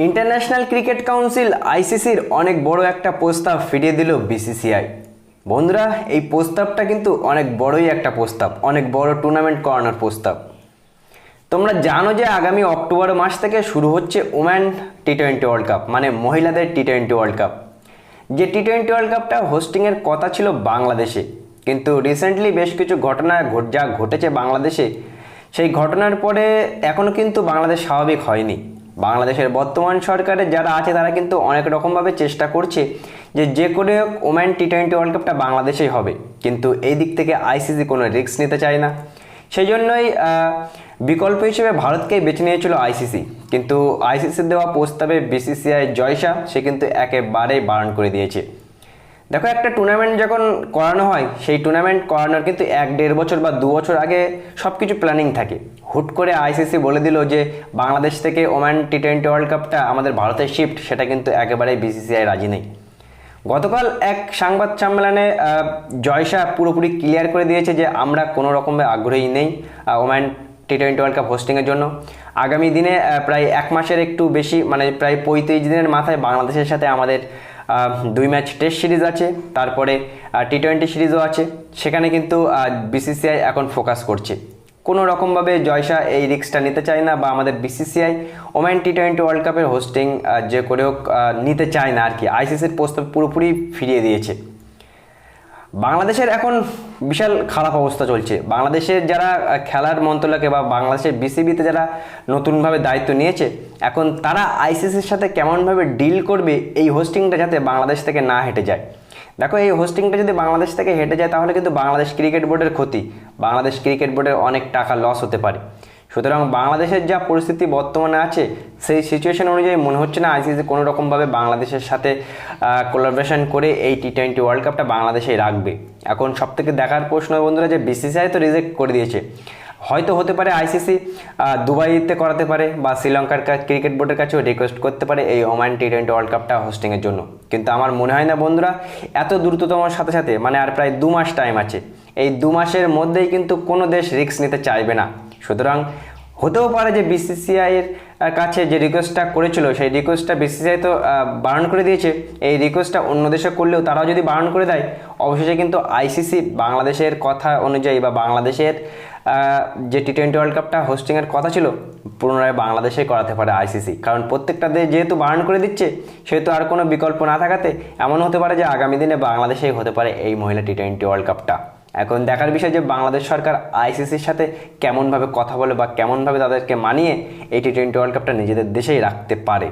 International cricket council আইসিসির অনেক বড় একটা প্রস্তাব ফিরিয়ে দিল বিসিসিআই বন্ধুরা, এই প্রস্তাবটা কিন্তু অনেক বড়ই একটা প্রস্তাব, অনেক বড় টুর্নামেন্ট করানোর প্রস্তাব। তোমরা জানো যে আগামী অক্টোবর মাস থেকে শুরু হচ্ছে woman T twenty world cup মানে মহিলাদের টি টোয়েন্টি ওয়ার্ল্ড কাপ যে টি টোয়েন্টি ওয়ার্ল্ড কাপটা হোস্টিংয়ের কথা ছিল বাংলাদেশে, কিন্তু রিসেন্টলি বেশ কিছু ঘটনা ঘট- যা ঘটেছে বাংলাদেশে, সেই ঘটনার পরে এখনও কিন্তু বাংলাদেশ স্বাভাবিক হয়নি। বাংলাদেশের বর্তমান সরকারের যারা আছে, তারা কিন্তু অনেক রকমভাবে চেষ্টা করছে যে যে করে হোক ওম্যান টি টোয়েন্টি ওয়ার্ল্ড কাপটা বাংলাদেশেই হবে। কিন্তু এই দিক থেকে আইসিসি কোনো রিস্ক নিতে চায় না। সেই জন্যই বিকল্প হিসেবে ভারতকেই বেছে নিয়েছিল আইসিসি কিন্তু আইসিসির দেওয়া প্রস্তাবে বিসিসিআই জয়সা সে কিন্তু একেবারেই বারণ করে দিয়েছে। দেখো একটা টুর্নামেন্ট যখন করানো হয় সেই টুর্নামেন্ট করানোর কিন্তু এক দেড় বছর বা দু বছর আগে সব কিছু প্ল্যানিং থাকে। হুট করে আইসিসি বলে দিল যে বাংলাদেশ থেকে ওম্যান টি টোয়েন্টি ওয়ার্ল্ড কাপটা আমাদের ভারতে শিফট সেটা কিন্তু একেবারেই বিসিসিআই রাজি নেই। গতকাল এক সংবাদ সম্মেলনে জয়শা পুরোপুরি ক্লিয়ার করে দিয়েছে যে আমরা কোনো রকমের আগ্রহী নেই আহ, woman T twenty world cup হোস্টিংয়ের জন্য। আগামী দিনে প্রায় এক মাসের একটু বেশি মানে প্রায় পঁয়ত্রিশ দিনের মাথায় বাংলাদেশের সাথে আমাদের দুই ম্যাচ টেস্ট সিরিজ আছে, তারপরে টি টোয়েন্টি সিরিজও আছে, সেখানে কিন্তু বিসিসিআই এখন ফোকাস করছে। কোনো রকমভাবে জয়সা এই রিক্সটা নিতে চায় না বা আমাদের BCCI woman T twenty world কাপের হোস্টিং যে করে হোক নিতে চায় না আর কি। আইসিসির প্রস্তাব পুরোপুরি ফিরিয়ে দিয়েছে। বাংলাদেশের এখন বিশাল খারাপ অবস্থা চলছে। বাংলাদেশের যারা খেলার মন্ত্রণালয়কে বা বাংলাদেশের বিসিবিতে যারা নতুনভাবে দায়িত্ব নিয়েছে, এখন তারা আইসিসির সাথে কেমনভাবে ডিল করবে এই হোস্টিংটা যাতে বাংলাদেশ থেকে না হেঁটে যায়? দেখো, এই হোস্টিংটা যদি বাংলাদেশ থেকে হেঁটে যায়, তাহলে কিন্তু বাংলাদেশ ক্রিকেট বোর্ডের ক্ষতি। বাংলাদেশ ক্রিকেট বোর্ডের অনেক টাকা লস হতে পারে। সুতরাং বাংলাদেশের যা পরিস্থিতি বর্তমানে আছে, সেই সিচুয়েশন অনুযায়ী মনে হচ্ছে না আইসিসি কোনো রকমভাবে বাংলাদেশের সাথে কোলাবরেশন করে এই টি টোয়েন্টি ওয়ার্ল্ড কাপটা বাংলাদেশেই রাখবে। এখন সব থেকে দেখার প্রশ্ন বন্ধুরা যে বিসিসিআই তো রিজেক্ট করে দিয়েছে। হয়তো হতে পারে আইসিসি দুবাইতে করাতে পারে বা শ্রীলঙ্কার ক্রিকেট বোর্ডের কাছেও রিকোয়েস্ট করতে পারে এই ওমান টি টোয়েন্টি ওয়ার্ল্ড কাপটা হোস্টিংয়ের জন্য। কিন্তু আমার মনে হয় না বন্ধুরা, এত দ্রুততম সাথে সাথে মানে আর প্রায় দু মাস টাইম আছে, এই দু মাসের মধ্যেই কিন্তু কোনো দেশ রিস্ক নিতে চাইবে না। সুতরাং হতেও পারে যে বিসিসিআই এর আহ, কাছে যে রিকোয়েস্টটা করেছিল সেই রিকোয়েস্টটা বিসিসিআই তো বারণ করে দিয়েছে। এই রিকোয়েস্টটা অন্য দেশে করলেও তারাও যদি বারণ করে দেয় অবশেষে কিন্তু আইসিসি বাংলাদেশের কথা অনুযায়ী বা বাংলাদেশের যে টি টোয়েন্টি ওয়ার্ল্ড কাপটা হোস্টিংয়ের কথা ছিল পুনরায় বাংলাদেশে করাতে পারে আইসিসি কারণ প্রত্যেকটা দেশ যেহেতু বারণ করে দিচ্ছে সেহেতু আর কোনো বিকল্প না থাকাতে এমন হতে পারে যে আগামী দিনে বাংলাদেশেই হতে পারে এই মহিলা টি টোয়েন্টি ওয়ার্ল্ড কাপটা এখন দেখার বিষয় যে বাংলাদেশ সরকার আইসিসির সাথে কেমনভাবে কথা বলে বা কেমনভাবে তাদেরকে মানিয়ে এই টি টোয়েন্টি ওয়ার্ল্ড কাপটা নিজেদের দেশেই রাখতে পারে।